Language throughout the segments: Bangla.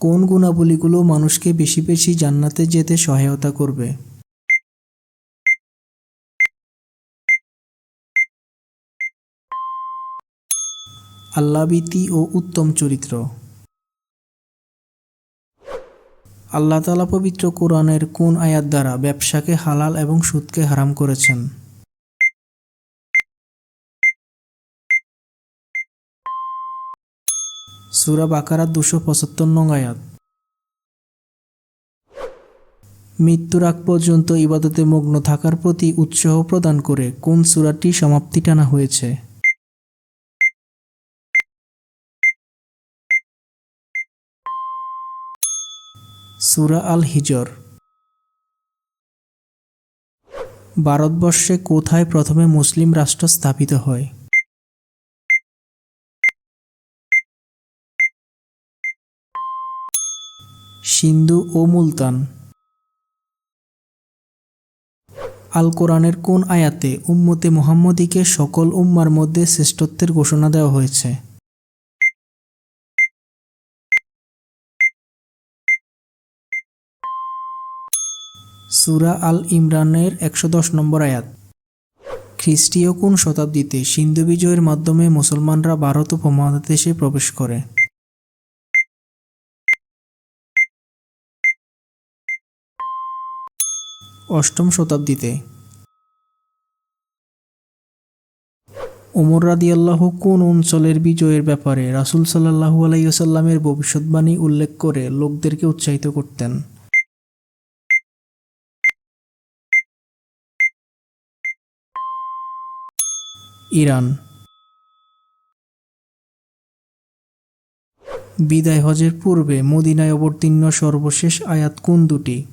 কোন গুণাবলীগুলো মানুষকে বেশি বেশি জান্নাতে যেতে সহায়তা করবে? আল্লাভীতি ও উত্তম চরিত্র। আল্লাহ তালা পবিত্র কোরআনের কোন আয়াত দ্বারা ব্যবসাকে হালাল এবং সুদকে হারাম করেছেন? সুরা বাকারাত দুশো পঁচাত্তর নং আয়াত। মৃত্যুর আগ পর্যন্ত ইবাদতে মগ্ন থাকার প্রতি উৎসাহ প্রদান করে কোন সুরাটি সমাপ্তি টানা হয়েছে? সুরা আল হিজর ভারতবর্ষে কোথায় প্রথমে মুসলিম রাষ্ট্র স্থাপিত হয়? সিন্ধু ও মুলতান। আল কোরআনের কোন আয়াতে উম্মতে মোহাম্মদীকে সকল উম্মার মধ্যে শ্রেষ্ঠত্বের ঘোষণা দেওয়া হয়েছে? সুরা আল ইমরানের একশো দশ নম্বর আয়াত। খ্রিস্টীয় কোন শতাব্দীতে সিন্ধু বিজয়ের মাধ্যমে মুসলমানরা ভারত উপমহাদেশে প্রবেশ করে? অষ্টম শতাব্দীতে। ওমর রাদিয়াল্লাহু কোন অঞ্চলের বিজয়ের ব্যাপারে রাসূল সাল্লাহু আলাইসাল্লামের ভবিষ্যৎবাণী উল্লেখ করে লোকদেরকে উৎসাহিত করতেন। ইরান। বিদায় হজের পূর্বে মদিনায় অবতীর্ণ সর্বশেষ আয়াত কোন দুটি?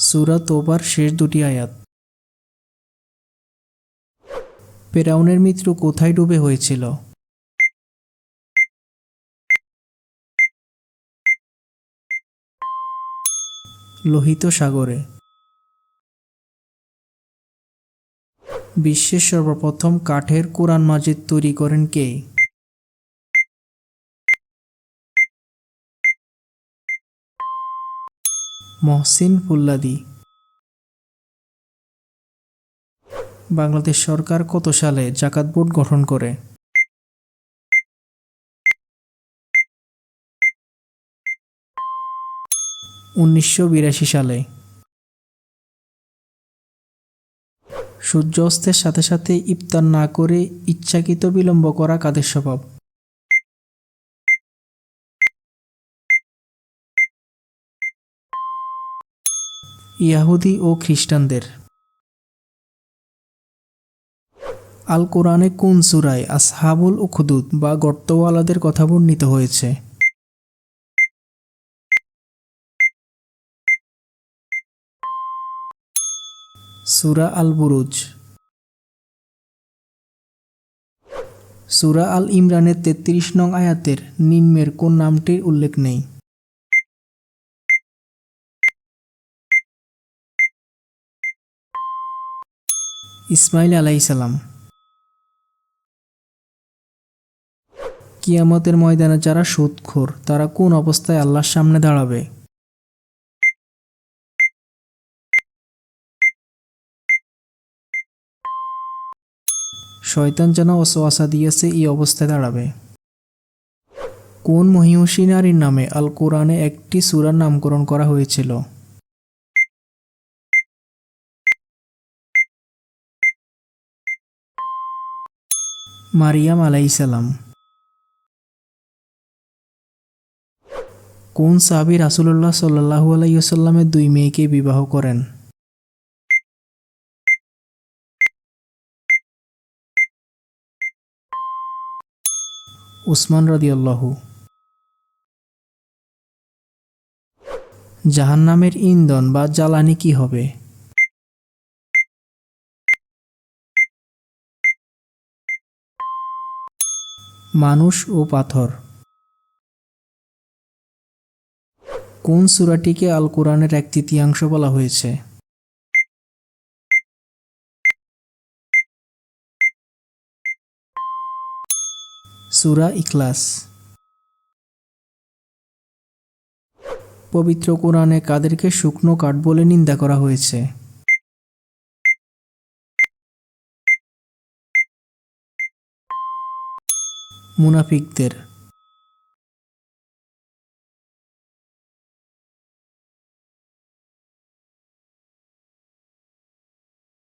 সূরা তোবার শেষ দুটি আয়াত। পেরাউনের মৃত্যু কোথায় ডুবে হয়েছিল? লোহিত সাগরে। বিশ্বের সর্বপ্রথম কাঠের কোরআন মাজিদ তৈরি করেন কে? মহসিন ফুল্লাদি। বাংলাদেশ সরকার কত সালে জাকাত বোর্ড গঠন করে? উনিশশো বিরাশি সালে। সূর্য অস্তের সাথে সাথে ইফতার না করে ইচ্ছাকৃত বিলম্ব করা কাদের স্বভাব? ইয়াহুদি ও খ্রিস্টানদের। আল কোরআনে কোন সুরায় আসহাবুল উখদুদ বা গর্তওয়ালাদের কথা বর্ণিত হয়েছে? সুরা আল বুরুজ সুরা আল ইমরানের তেত্রিশ নং আয়াতের নিম্নের কোন নামটির উল্লেখ নেই? ইসমাইল আলাইসালাম কিয়ামতের ময়দানে যারা সুদখোর, তারা কোন অবস্থায় আল্লাহর সামনে দাঁড়াবে? শয়তান যেন অসওয়াসা দিয়েছে এই অবস্থায় দাঁড়াবে। কোন মহিষী নারীর নামে আল কোরআনে একটি সুরার নামকরণ করা হয়েছিল? মারিয়াম আলাইসালাম কোন সাহাবী রাসূলুল্লাহ সাল্লাল্লাহু আলাইসাল্লামের দুই মেয়েকে বিবাহ করেন? উসমান রাদিয়াল্লাহু। জাহান্নামের ইন্ধন বা জ্বালানি কি হবে? মানুষ ও পাথর। কোন সূরাটিকে আল কোরআনের এক তৃতীয়াংশ বলা হয়েছে? সুরা ইখলাস। পবিত্র কোরআনে কাদেরকে শুকনো কাঠ বলে নিন্দা করা হয়েছে। মুনাফিকদের